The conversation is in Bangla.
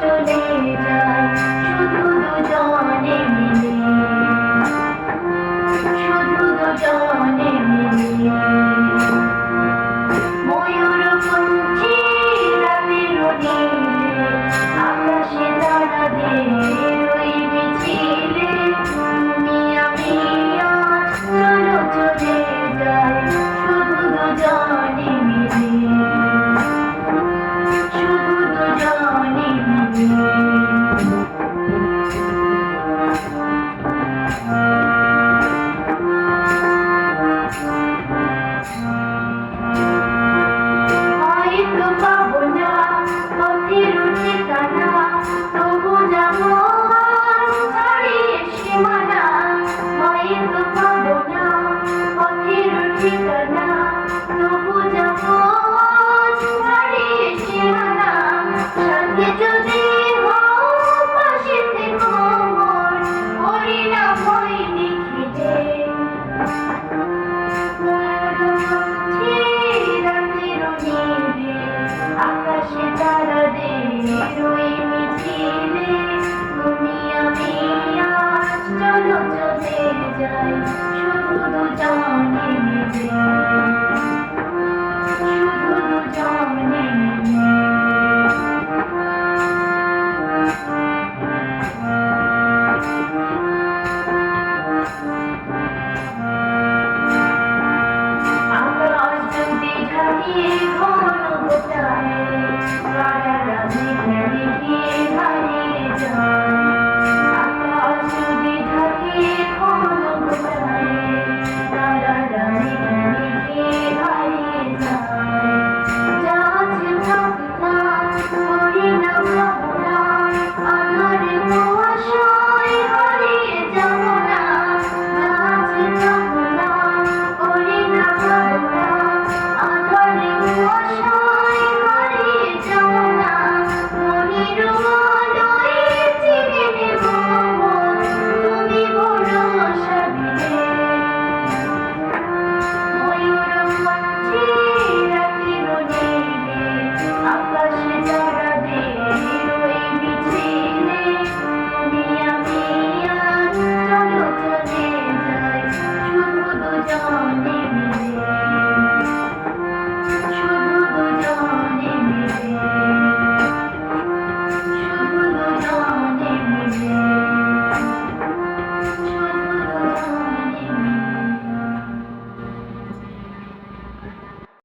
চলে যায়। শুধু দুজনে মিলে শুধু দুজনে মিলে শুধু দুজনে